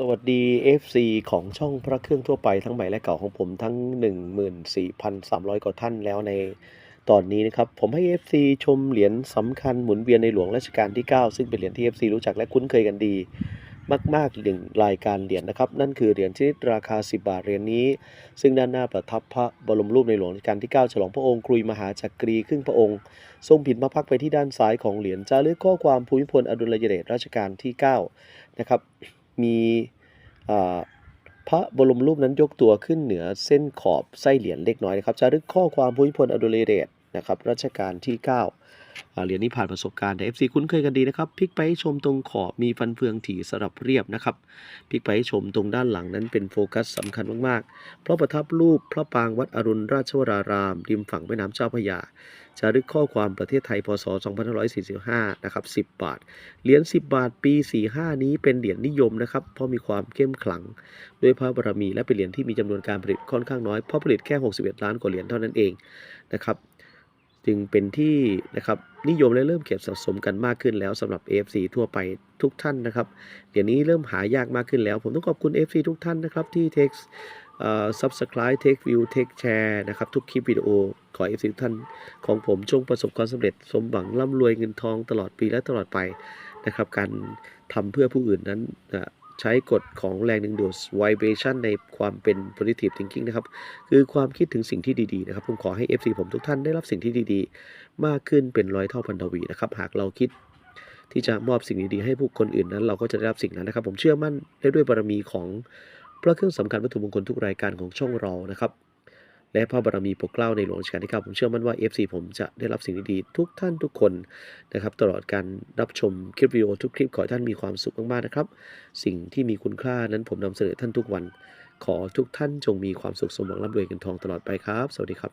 สวัสดี FC ของช่องพระเครื่องทั่วไปทั้งใหม่และเก่าของผมทั้ง 14,300 กว่าท่านแล้วในตอนนี้นะครับ ผมให้ FC ชมเหรียญสำคัญหมุนเวียนในหลวงรัชกาลที่ 9 ซึ่งเป็นเหรียญที่ FC รู้จักและคุ้นเคยกันดี มากๆหนึ่งรายการเหรียญนะครับ นั่นคือเหรียญชนิดราคา 10 บาทเหรียญนี้ ซึ่งด้านหน้าประทับพระบรมรูปในหลวงรัชกาลที่ 9 ฉลองพระองค์ครุยมหาจักรีครึ่งพระองค์ทรงผินพระพักไปที่ด้านซ้ายของเหรียญจารึกข้อความภูมิพลอดุลยเดชรัชกาลที่9นะครับ มีพระบรมรูปนั้นยกตัวขึ้นเหนือเส้นขอบไส้เหรียญเล็กน้อยนะครับจารึกข้อความภูมิพลอดุลยเดชนะครับรัชกาลที่9อ่า เหรียญนี้ผ่านประสบการณ์แต่ FC คุ้นเคยกันดีนะครับพลิกไปชมตรงขอบมีฟันเฟืองถี่สลับเรียบนะครับพลิกไปชมตรงด้านหลังนั้นเป็นโฟกัสสำคัญมากๆ เพราะประทับรูปพระปางวัดอรุณราชวราราม ริมฝั่งแม่น้ำเจ้าพระยาจารึกข้อความประเทศไทยพศ 2545 นะครับ 10 บาท เหรียญ 10 บาท ปี 45 นี้เป็นเหรียญนิยมนะครับ เพราะมีความเข้มขลัง ด้วยพระบารมีและเป็นเหรียญที่มีจำนวนการผลิตค่อนข้างน้อย เพราะผลิตแค่ 61 ล้านกว่าเหรียญเท่านั้นเองนะครับ จึงเป็นที่นะครับนิยมและเริ่มเก็บสะสมกันมากขึ้นแล้วสำหรับ AFC ทั่วไปทุกท่านนะครับ เดี๋ยวนี้เริ่มหายากมากขึ้นแล้ว ผมต้องขอบคุณ AFC ทุกท่านนะครับที่ take เอ่อ subscribe take view take share นะครับทุกคลิปวิดีโอขอ AFC ทุกท่านของผมจงประสบความสำเร็จสมหวังร่ำรวยเงินทองตลอดปีและตลอดไปนะครับการทำเพื่อผู้อื่นนั้นอะ ใช้กฎของแรงดึงดูด vibration ในความเป็น positive thinking นะครับ คือความคิดถึงสิ่งที่ดีๆนะครับ ผมขอให้ FC ผมทุกท่านได้รับสิ่งที่ดีๆ มากขึ้นเป็นร้อยเท่าพันทวีนะครับ หากเราคิดที่จะมอบสิ่งดีๆให้ผู้คนอื่นนั้น เราก็จะได้รับสิ่งนั้นนะครับ ผมเชื่อมั่นได้ด้วยบารมีของพระเครื่องสำคัญวัตถุมงคลทุกรายการของช่องเรานะครับ และพระบารมีปกเกล้าในหลวงรัชกาลที่9ผมเชื่อมั่นว่า FC ผมจะได้รับสิ่งดีๆทุกท่านทุกคนนะครับ ตลอดการรับชมคลิปวิดีโอทุกคลิปขอให้ท่านมีความสุขมากๆนะครับ สิ่งที่มีคุณค่านั้นผมนำเสนอท่านทุกวัน ขอทุกท่านจงมีความสุขสมหวังร่ำรวยเงินทองตลอดไปครับ สวัสดีครับ